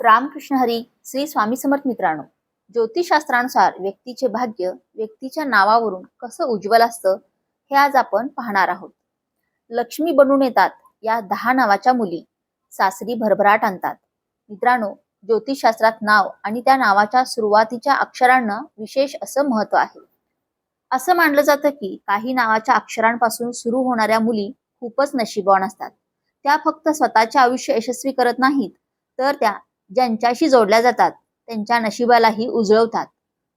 रामकृष्ण हरी श्री स्वामी समर्थ मित्रांनो ज्योतिषशास्त्रानुसार व्यक्तीचे भाग्य व्यक्तीच्या नावावरून कसं उज्ज्वल असतं हे आज आपण पाहणार आहोत. लक्ष्मी बनून येतात या दहा नावाच्या मुली. सासरी भरभराट आणतात. मित्रांनो ज्योतिषशास्त्रात नाव आणि त्या नावाच्या सुरुवातीच्या अक्षरांना विशेष असं महत्त्व आहे. असं मानलं जातं की काही नावाच्या अक्षरांपासून सुरू होणाऱ्या मुली खूपच नशीबवान असतात. त्या फक्त स्वतःचे आयुष्य यशस्वी करत नाहीत तर त्या ज्यांच्याशी जोडल्या जातात त्यांच्या नशिबालाही उजळवतात.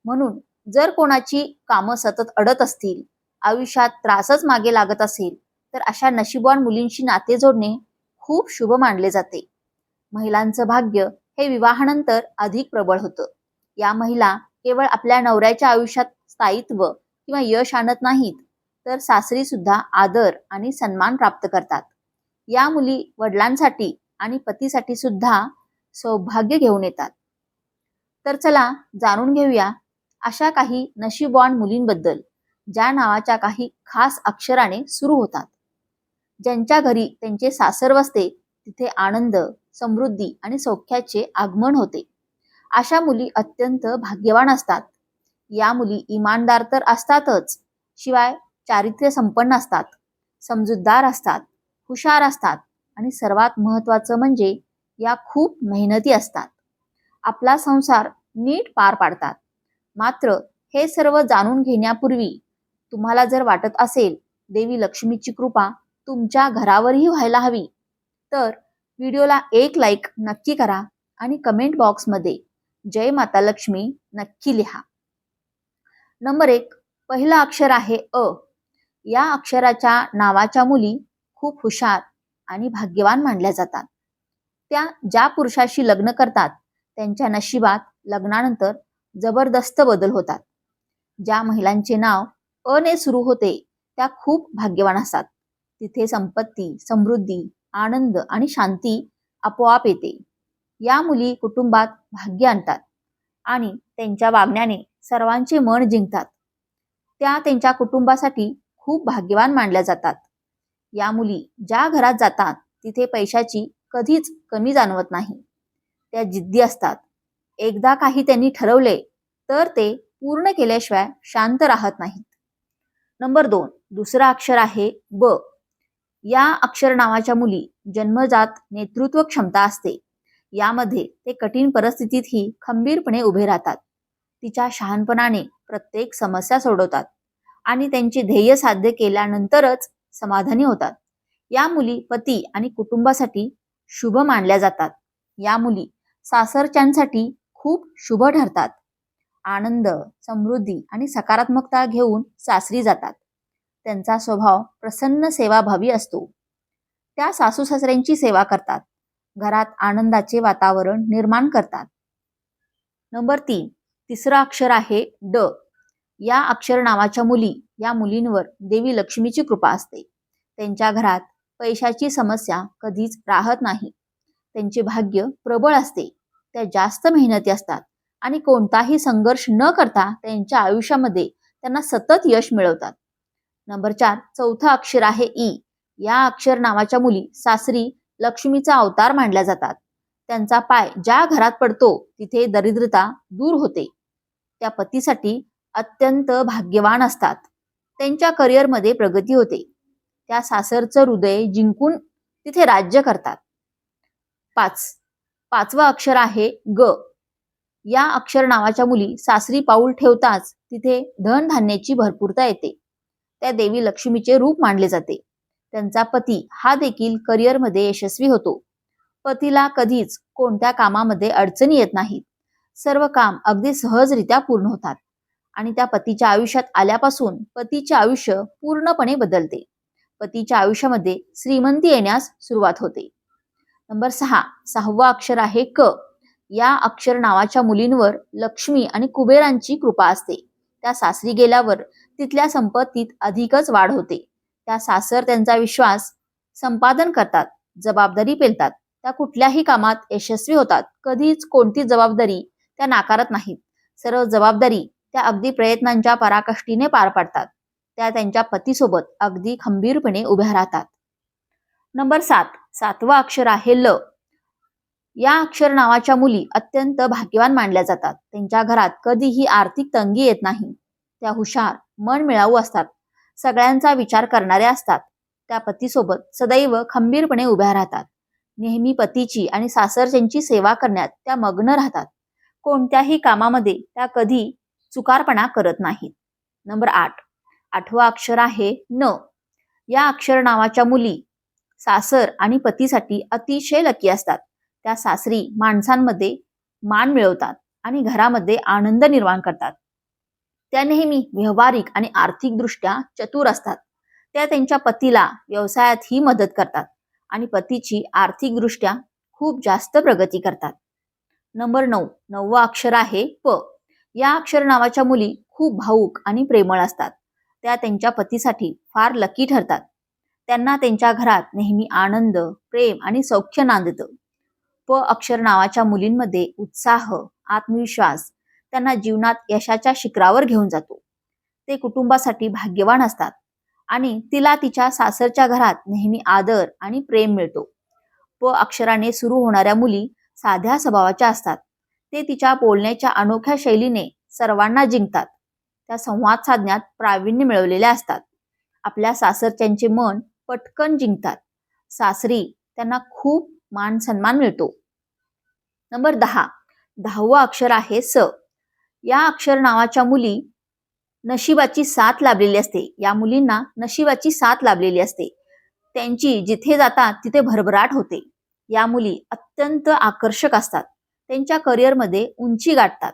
म्हणून जर कोणाची कामं सतत अडत असतील आयुष्यात त्रासच मागे लागत असेल तर अशा नशिबवान मुलींशी नाते जोडणे खूप शुभ मानले जाते. महिलांचं भाग्य हे विवाहानंतर अधिक प्रबळ होतं. या महिला केवळ आपल्या नवऱ्याच्या आयुष्यात स्थायित्व किंवा यश आणत नाहीत तर सासरी सुद्धा आदर आणि सन्मान प्राप्त करतात. या मुली वडिलांसाठी आणि पतीसाठी सुद्धा सौभाग्य घेऊन येतात. तर चला जाणून घेऊया अशा काही नशीबवान मुलींबद्दल ज्या नावाच्या काही खास अक्षराने सुरू होतात. ज्यांच्या घरी त्यांचे सासर वसते तिथे आनंद समृद्धी आणि सौख्याचे आगमन होते. अशा मुली अत्यंत भाग्यवान असतात. या मुली इमानदार तर असतातच शिवाय चारित्र्य संपन्न असतात समजूतदार असतात हुशार असतात आणि सर्वात महत्वाचं म्हणजे या खूप मेहनती असतात. आपला संसार नीट पार पाडतात. मात्र हे सर्व जाणून घेण्यापूर्वी तुम्हाला जर वाटत असेल देवी लक्ष्मीची कृपा तुमच्या घरावरही व्हायला हवी तर व्हिडिओला एक लाईक नक्की करा आणि कमेंट बॉक्समध्ये जय माता लक्ष्मी नक्की लिहा. नंबर एक पहिलं अक्षर आहे अ. या अक्षराच्या नावाच्या मुली खूप हुशार आणि भाग्यवान मानल्या जातात. त्या ज्या पुरुषाशी लग्न करतात त्यांच्या नशिबात लग्नानंतर जबरदस्त बदल होतात. ज्या महिलांचे नाव अ ने सुरू होते त्या खूप भाग्यवान असतात. तिथे संपत्ती समृद्धी आनंद आणि शांती आपोआप येते. या मुली कुटुंबात भाग्य आणतात आणि त्यांच्या वागण्याने सर्वांचे मन जिंकतात. त्या त्यांच्या कुटुंबासाठी खूप भाग्यवान मानल्या जातात. या मुली ज्या घरात जातात तिथे पैशाची कधीच कमी जाणवत नाही. त्या जिद्दी असतात. एकदा काही त्यांनी ठरवले तर ते पूर्ण केल्याशिवाय शांत राहत नाहीत. नंबर दोन दुसरं अक्षर आहे ब. या अक्षर नावाच्या मुली जन्मजात नेतृत्व क्षमता असते. यामध्ये ते कठीण परिस्थितीतही खंबीरपणे उभे राहतात. तिच्या शहाणपणाने प्रत्येक समस्या सोडवतात आणि त्यांचे ध्येय साध्य केल्यानंतरच समाधानी होतात. या मुली पती आणि कुटुंबासाठी शुभ मानल्या जातात. या मुली सासरच्यांसाठी खूप शुभ ठरतात. आनंद समृद्धी आणि सकारात्मकता घेऊन सासरी जातात. त्यांचा स्वभाव प्रसन्न सेवाभावी असतो. त्या सासू सासऱ्यांची सेवा करतात. घरात आनंदाचे वातावरण निर्माण करतात. नंबर तीन तिसरं अक्षर आहे ड. या अक्षर नावाच्या मुली या मुलींवर देवी लक्ष्मीची कृपा असते. त्यांच्या घरात पैशाची समस्या कधीच राहत नाही. त्यांचे भाग्य प्रबळ असते. त्या जास्त मेहनती असतात आणि कोणताही संघर्ष न करता त्यांच्या आयुष्यामध्ये त्यांना सतत यश मिळवतात. नंबर चार चौथं अक्षर आहे ई. या अक्षर नावाच्या मुली सासरी लक्ष्मीचा अवतार मानल्या जातात. त्यांचा पाय ज्या घरात पडतो तिथे दरिद्रता दूर होते. त्या पतीसाठी अत्यंत भाग्यवान असतात. त्यांच्या करिअरमध्ये प्रगती होते. त्या सासरचं हृदय जिंकून तिथे राज्य करतात. पाच. पाचवं अक्षर आहे ग. या अक्षर नावाच्या मुली सासरी पाऊल ठेवताच तिथे धनधान्याची भरपूरता येते. त्या देवी लक्ष्मीचे रूप मानले जाते. त्यांचा पती हा देखील करिअरमध्ये यशस्वी होतो. पतीला कधीच कोणत्या कामामध्ये अडचणी येत नाहीत. सर्व काम अगदी सहजरित्या पूर्ण होतात आणि त्या पतीच्या आयुष्यात आल्यापासून पतीचे आयुष्य पूर्णपणे बदलते. पतीच्या आयुष्यामध्ये श्रीमंती येण्यास सुरुवात होते. नंबर सहा सहावा अक्षर आहे क. या अक्षर नावाच्या मुलींवर लक्ष्मी आणि कुबेरांची कृपा असते. त्या सासरी गेल्यावर तिथल्या संपत्तीत अधिकच वाढ होते. त्या सासर त्यांचा विश्वास संपादन करतात जबाबदारी पेलतात. त्या कुठल्याही कामात यशस्वी होतात. कधीच कोणती जबाबदारी त्या नाकारत नाहीत. सर्व जबाबदारी त्या अगदी प्रयत्नांच्या पराकष्टीने पार पाडतात. त्या त्यांच्या पतीसोबत अगदी खंबीरपणे उभ्या राहतात. नंबर सात सातवं अक्षर आहे ल. या अक्षर नावाच्या मुली अत्यंत भाग्यवान मानल्या जातात. त्यांच्या घरात कधीही आर्थिक तंगी येत नाही. त्या हुशार मन मिळावू असतात. सगळ्यांचा विचार करणाऱ्या असतात. त्या पतीसोबत सदैव खंबीरपणे उभ्या राहतात. नेहमी पतीची आणि सासरच्यांची सेवा करण्यात त्या मग्न राहतात. कोणत्याही कामामध्ये त्या कधी चुकारपणा करत नाहीत. नंबर आठ आठवा अक्षर आहे न. या अक्षर नावाच्या मुली सासर आणि पतीसाठी अतिशय लकी असतात. त्या सासरी माणसांमध्ये मान मिळवतात आणि घरामध्ये आनंद निर्माण करतात. त्या नेहमी व्यवहारिक आणि आर्थिकदृष्ट्या चतुर असतात. त्या त्यांच्या पतीला व्यवसायातही मदत करतात आणि पतीची आर्थिकदृष्ट्या खूप जास्त प्रगती करतात. नंबर नऊ नववं अक्षर आहे प. या अक्षर नावाच्या मुली खूप भाऊक आणि प्रेमळ असतात. त्या त्यांच्या पतीसाठी फार लकी ठरतात. त्यांना त्यांच्या घरात नेहमी आनंद प्रेम आणि सौख्य नांदतं. प अक्षर नावाच्या मुलींमध्ये उत्साह आत्मविश्वास त्यांना जीवनात यशाच्या शिखरावर घेऊन जातो. ते कुटुंबासाठी भाग्यवान असतात आणि तिला तिच्या सासरच्या घरात नेहमी आदर आणि प्रेम मिळतो. प अक्षराने सुरू होणाऱ्या मुली साध्या स्वभावाच्या असतात. ते तिच्या बोलण्याच्या अनोख्या शैलीने सर्वांना जिंकतात. त्या संवाद साधण्यात प्रावीण्य मिळवलेल्या असतात. आपल्या सासरच्यांचे मन पटकन जिंकतात. सासरी त्यांना खूप मान सन्मान मिळतो. नंबर दहा. दहावं अक्षर आहे स. या अक्षर नावाच्या मुली नशिबाची साथ लाभलेली असते. या मुलींना नशिबाची साथ लाभलेली असते. त्यांची जिथे जातात तिथे भरभराट होते. या मुली अत्यंत आकर्षक असतात. त्यांच्या करिअरमध्ये उंची गाठतात.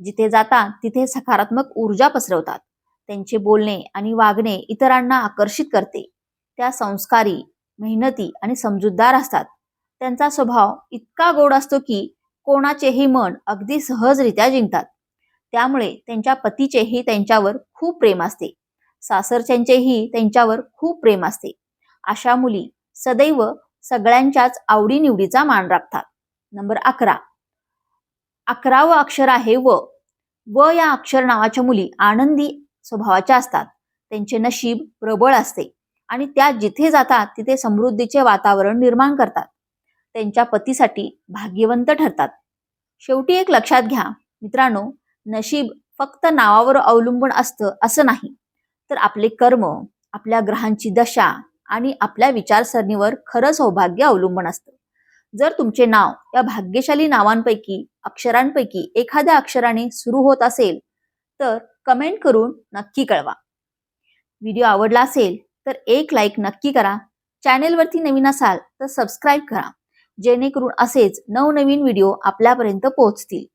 जिथे जातात तिथे सकारात्मक ऊर्जा पसरवतात. त्यांचे बोलणे आणि वागणे इतरांना आकर्षित करते. त्या संस्कारी मेहनती आणि समजूतदार असतात. त्यांचा स्वभाव इतका गोड असतो की कोणाचेही मन अगदी सहजरित्या जिंकतात. त्यामुळे त्यांच्या पतीचेही त्यांच्यावर खूप प्रेम असते. सासरच्यांचेही त्यांच्यावर खूप प्रेम असते. अशा मुली सदैव सगळ्यांच्याच आवडीनिवडीचा मान राखतात. नंबर अकरा. अकरावं अक्षर आहे व. व या अक्षर नावाच्या मुली आनंदी स्वभावाच्या असतात. त्यांचे नशीब प्रबळ असते आणि त्या जिथे जातात तिथे समृद्धीचे वातावरण निर्माण करतात. त्यांच्या पतीसाठी भाग्यवंत ठरतात. शेवटी एक लक्षात घ्या मित्रांनो नशीब फक्त नावावर अवलंबून असतं असं नाही. तर आपले कर्म आपल्या ग्रहांची दशा आणि आपल्या विचारसरणीवर खरं सौभाग्य अवलंबून असतं. जर तुमचे नाव या भाग्यशाली नावांपैकी अक्षरांपैकी एखाद्या अक्षराने सुरू होत असेल तर कमेंट करून नक्की कळवा. व्हिडिओ आवडला असेल तर एक लाईक नक्की करा. चॅनेलवरती नवीन असाल तर सबस्क्राईब करा. जेणेकरून असेच नवनवीन व्हिडिओ आपल्यापर्यंत पोहोचतील.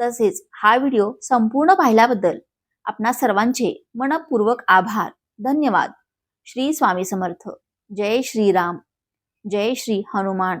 तसेच हा व्हिडिओ संपूर्ण पाहिल्याबद्दल आपणा सर्वांचे मनपूर्वक आभार. धन्यवाद. श्री स्वामी समर्थ. जय श्रीराम. जय श्री हनुमान.